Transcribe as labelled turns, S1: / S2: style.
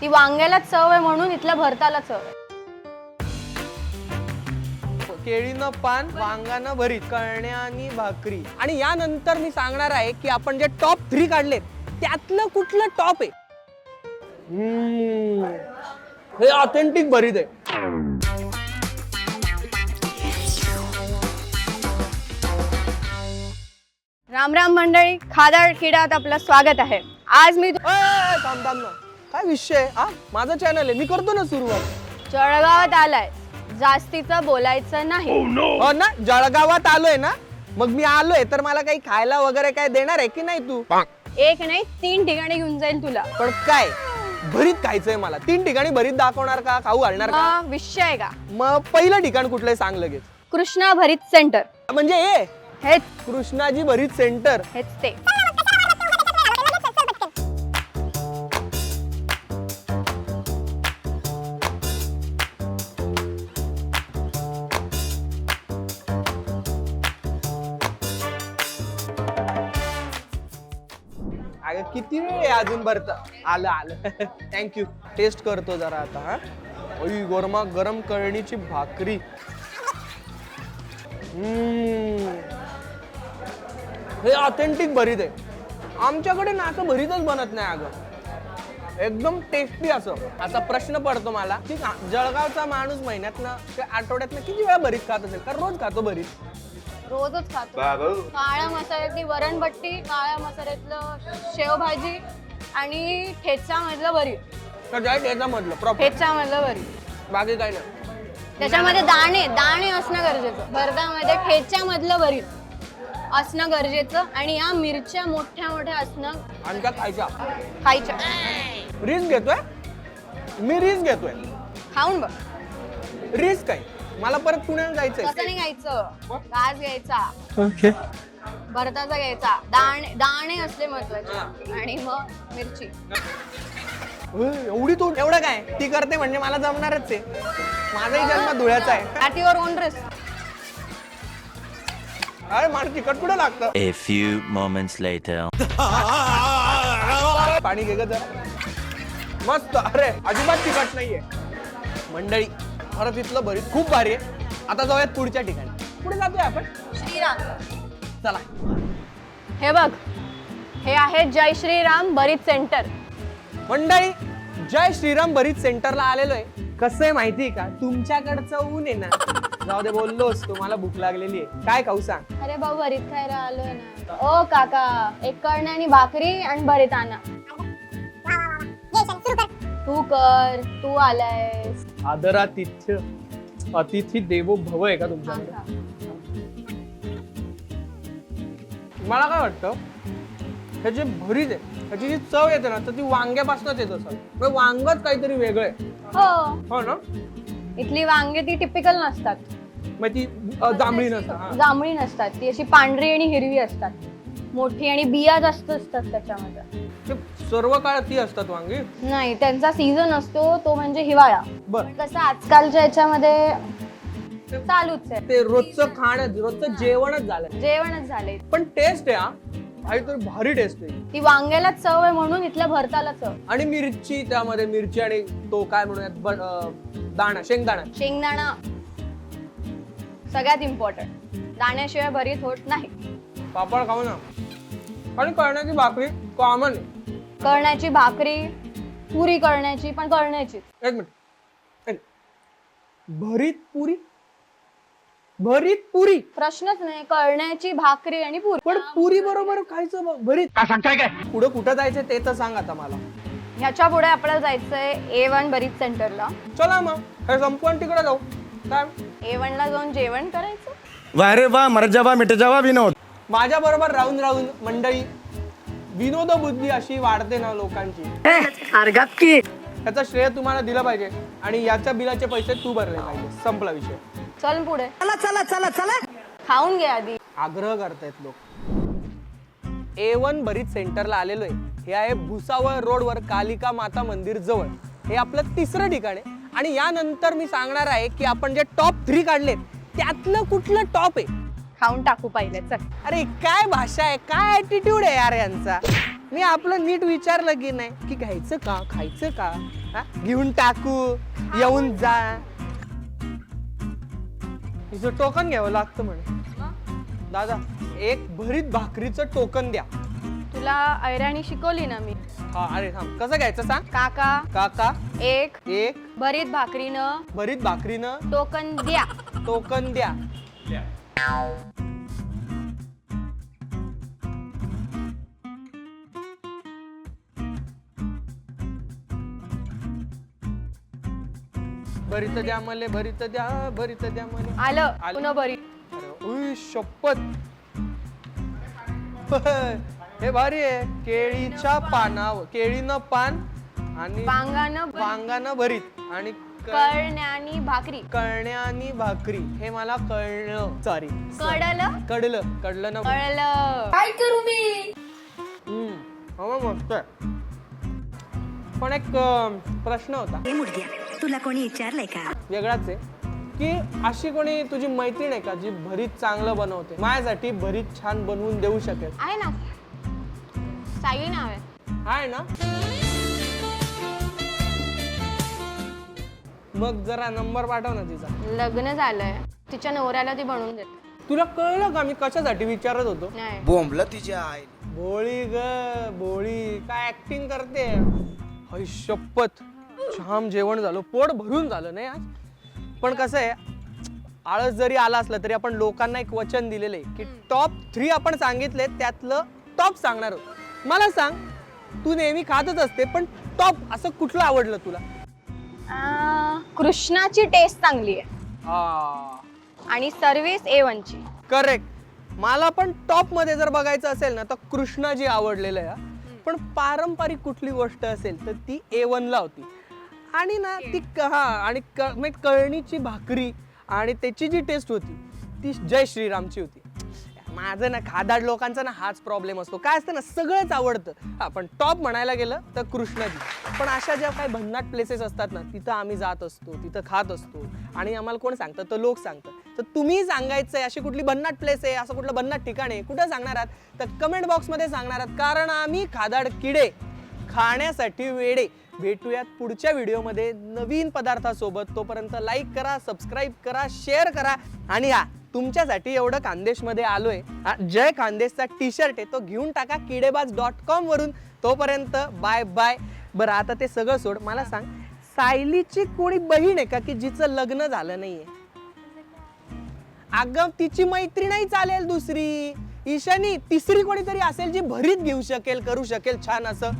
S1: ती वांग्याला चव आहे म्हणून इथल्या भरताला चव आहे.
S2: केळीनं पान वांगानं भरीत कळण्या आणि भाकरी. आणि यानंतर मी सांगणार आहे की आपण जे टॉप थ्री काढलेत त्यातलं कुठलं टॉप आहे? हम्म, हे ऑथेंटिक भरीत आहे.
S1: राम राम मंडळी खादाड किडात आपलं स्वागत आहे. आज मी
S2: थांब थांब ना. काय विषय आहे? हा? माझं चॅनल आहे. मी करतो ना सुरुवात.
S1: जळगावात आलाय. जास्तीचं बोलायचं नाही.
S2: हो ना? जळगावात आलोय ना? मग मी आलोय तर मला काही खायला वगैरे काय देणार आहे की नाही तू?
S1: एक नाही तीन ठिकाणी घेऊन जाईल तुला.
S2: पण काय? भरीत खायचंय मला. तीन ठिकाणी भरीत दाखवणार का? खाऊ घालणार का?
S1: मग विषय आहे का?
S2: मग पहिलं ठिकाण कुठलंय सांग लगेच.
S1: कृष्णा भरीत सेंटर.
S2: म्हणजे हे?
S1: हेच.
S2: कृष्णाजी भरीत सेंटर.
S1: हेच ते.
S2: अगं किती वेळ आहे अजून भरत? आलं आलं. थँक्यू टेस्ट करतो जरा आता हा. ओई गरमा गरम कळणीची भाकरी. हम्म. हे ऑथेंटिक भरीत आहे. आमच्याकडे ना असं भरीतच बनत नाही अगं. एकदम टेस्टी असं. असा प्रश्न पडतो मला की जळगावचा माणूस महिन्यातनं ते आठवड्यातनं किती वेळा भरीत खात असेल? कारण रोज खातो भरीत.
S1: रोजच खातो. काळ्या मसाल्यातली वरणभट्टी काळ्या मसाल्यातलं शेवभाजी आणि ठेचा मधलं
S2: जाय त्याच्यामधलं प्रॉपर
S1: भरीत.
S2: बाकी काय नाही.
S1: त्याच्यामध्ये दाणे दाणे असणं गरजेचं. भरतामध्ये ठेच्या मधलं भरीत असणं गरजेचं आणि या मिरच्या मोठ्या मोठ्या असणं
S2: आणि का खायच्या.
S1: खायच्या.
S2: रिस्क घेतोय? मी रिस्क घेतोय.
S1: खाऊन बघ.
S2: रिस्क काय? मला परत पुण्याला
S1: कसं
S2: जायचंय.
S1: नाही घ्यायचं घास घ्यायचा.
S2: ओके.
S1: भरताचा घ्यायचा. दाणे दाणे असले महत्त्वाचे. आणि मग मिरची.
S2: एवढी तू एवढं काय? ती करते म्हणजे मला जमणारच आहे. माझाही जन्म धुळ्याचा आहे.
S1: युअर ओन रिस्क
S2: अरे मला तिकट कुठं लागतं?
S3: A few moments later.
S2: पाणी घे ग जरा. मस्त. अरे अजिबात तिखट नाहीये. मंडळी. खरं तिथलं भरीत खूप भारी आहे. आता जाऊयात पुढच्या ठिकाणी. पुढे जातोय आपण.
S1: श्रीराम.
S2: चला.
S1: हे बघ. हे आहे जय श्रीराम भरीत सेंटर.
S2: मंडळी जय श्रीराम भरीत सेंटरला आलेलो आहे. कसं आहे माहिती का? तुमच्याकडचं ऊन आहे ना. जाऊ दे बोललोस तुम्हाला भूक लागलेली आहे. काय खाऊ सांग?
S1: अरे भाऊ भरीत खायला आलोय ना. ओ काका एक कळणे आणि भाकरी आणि भरीत आणा तू कर तू आलायस.
S2: आदरातिथ्य अतिथी देवो भव आहे का तुमच्याकडे?
S1: हा,
S2: मला काय वाटतं हे जे भरीत आहे ह्याची जी चव येते ना तर ती वांग्यापासूनच येत असेल. म्हणजे वांगच काहीतरी वेगळं आहे.
S1: हो.
S2: हो ना?
S1: इथली वांगे ती टिपिकल नसतात.
S2: मग ती अ, जांभळी नसतं हा.
S1: जांभळी नसतात. ती अशी पांढरी आणि हिरवी असतात. मोठी आणि बिया जास्त असतात त्याच्यामध्ये.
S2: ते सर्व काळ ती असतात वांगी?
S1: नाही त्यांचा सीझन असतो तो म्हणजे हिवाळा.
S2: बर.
S1: कसं आजकालच्या याच्यामध्ये चालूच आहे.
S2: ते रोजचं खाणं रोजचं जेवणच झालंय.
S1: जेवणच झाले
S2: पण टेस्ट आहे हा. काहीतरी भारी टेस्ट आहे.
S1: ती वांग्याला चव आहे म्हणून इथल्या भरताला चव.
S2: आणि मिरची त्यामध्ये मिरची आणि तो काय म्हणूयात ब- अ, दाणा शेंगदाणा.
S1: शेंगदाणा. सगळ्यात इम्पॉर्टंट दाण्याशिवाय भरीत होत नाही.
S2: पापड खाऊ ना. आणि कळण्याची भाकरी कॉमन आहे.
S1: कळण्याची भाकरी पुरी कळण्याची पण कळण्याची
S2: एक मिनिट. एक. भरीत पुरी? भरीत पुरी?
S1: प्रश्नच नाही. कळण्याची भाकरी आणि पुरी.
S2: पण पुरी बरोबर खायचं ब- भरीत. काय सांगताय काय? पुढे कुठं जायचं ते तर सांग आता मला.
S1: ह्याच्या पुढे आपल्याला जायचंय ए वन भरीत सेंटरला
S2: चला मग. हे संपवून तिकडे जाऊ. काय?
S1: ए वन ला जाऊन जेवण करायचं?
S4: वाह रे वाह मर जावा मिट जावा विनोद.
S2: माझ्या बरोबर राहून राहून मंडळी विनोद बुद्धी अशी वाढते ना लोकांची. त्याचं श्रेय तुम्हाला दिलं पाहिजे आणि याच्या बिलाचे पैसे तू भरले पाहिजे. संपला विषय.
S1: चल पुढे. चला चला चला चला. खाऊन घे आधी.
S2: आग्रह करतायत लोक. ए वन भरीत सेंटरला आलेलो आहे हे आहे भुसावळ रोडवर कालिका माता मंदिर जवळ. हे आपलं तिसरं ठिकाण आहे. आणि यानंतर मी सांगणार आहे की आपण जे टॉप थ्री काढलेत त्यातलं कुठलं टॉप आहे?
S1: खाऊन टाकू पहिले चल.
S2: अरे काय भाषा आहे? काय ऍटिट्यूड आहे यार यांचा? मी आपलं नीट विचारलं की नाही की घ्यायचं का खायचं का? हा? घेऊन टाकू येऊन जा. हिचं टोकन घ्यावं लागतं म्हणे. दादा एक भरीत भाकरीचं टोकन द्या.
S1: तुला ऐराणी शिकवली ना मी.
S2: हा अरे थांब कसं घ्यायचं सांग?
S1: काका.
S2: काका.
S1: एक
S2: एक.
S1: भरीत भाकरीनं
S2: भरीत भाकरीनं
S1: टोकन द्या.
S2: टोकन द्या. भरीत द्या मले भरीत द्या भरीत द्या मले.
S1: आलं
S2: आलं.
S1: पुन्हा भरीत
S2: अरे, उई शपथ. हे भारी आहे. केळीच्या पानावर केळीनं पान आणि
S1: वांगानं भरीत.
S2: वांगानं भरीत. आणि
S1: कळण्यानी भाकरी.
S2: कळण्यानी भाकरी. हे मला कळलं. सॉरी
S1: कडलं?
S2: कडलं. कडलं ना
S1: कळलं
S2: हम्म. हो मग मस्त आहे. पण एक अं, प्रश्न होता.
S5: हे तुला कोणी विचारलंय का?
S2: वेगळाच आहे. की अशी कोणी तुझी मैत्रीण आहे का जी भरीत चांगलं बनवते? माझ्यासाठी भरीत छान बनवून देऊ शकेल.
S1: आहे ना. साई नाव आहे.
S2: आहे ना? मग जरा नंबर पाठव ना तिचा.
S1: लग्न झालंय. तिच्या नवऱ्याला ती बनवून देते.
S2: तुला कळलं का? मी कशासाठी विचारत होतो?
S1: नाही.
S6: बोंबलं तिच्या आई.
S2: भोळी ग भोळी काय ऍक्टिंग करते? हय शपथ. छान जेवण झालं. पोट भरून झालं नाही आज? पण कसं आहे आळस जरी आला असला तरी आपण लोकांना एक वचन दिलेलं आहे की टॉप थ्री आपण सांगितले त्यातलं टॉप सांगणार आहोत. मला सांग तू नेहमी खातच असते पण टॉप असं कुठलं आवडलं तुला?
S1: कृष्णाची टेस्ट चांगली आहे. आणि सर्व्हिस ए वनची
S2: करेक्ट मला पण टॉपमध्ये जर बघायचं असेल ना तर कृष्णाजी आवडलेलं आहे. पण पारंपरिक कुठली गोष्ट असेल तर ती ए ला होती. आणि ना ती क- हा आणि क- म्हणजे कळणीची भाकरी आणि त्याची जी टेस्ट होती ती जय श्रीरामची होती. माझं ना खादाड लोकांचा ना हाच प्रॉब्लेम असतो. काय असतं ना सगळंच आवडतं. हा पण टॉप म्हणायला गेलं तर कृष्णाजी. पण अशा ज्या काही भन्नाट प्लेसेस असतात ना तिथं आम्ही जात असतो तिथं खात असतो. आणि आम्हाला कोण सांगतं? तर लोक सांगतात. तर तुम्ही सांगायचं आहे अशी कुठली भन्नाट प्लेस आहे असं कुठलं भन्नाट ठिकाण आहे कुठं सांगणार आहात? तर कमेंट बॉक्समध्ये सांगणार आहात. कारण आम्ही खादाड किडे. खाण्यासाठी वेडे. भेटूयात पुढच्या व्हिडिओमध्ये नवीन पदार्थासोबत. तोपर्यंत लाईक करा सबस्क्राईब करा शेअर करा. आणि हा तुमच्यासाठी एवढं खानदेशमध्ये आलोय. जय खानदेशचा टी शर्ट आहे तो घेऊन टाका किडेबाज डॉट कॉम वरून. तोपर्यंत बाय बाय बरं आता ते सगळं सोड. मला सांग सायलीची कोणी बहीण आहे का की जिचं लग्न झालं नाहीये? अगं तिची मैत्री नाही चालेल दुसरी. ईशानी तिसरी कोणीतरी असेल जी भरीत घेऊ शकेल करू शकेल छान असं.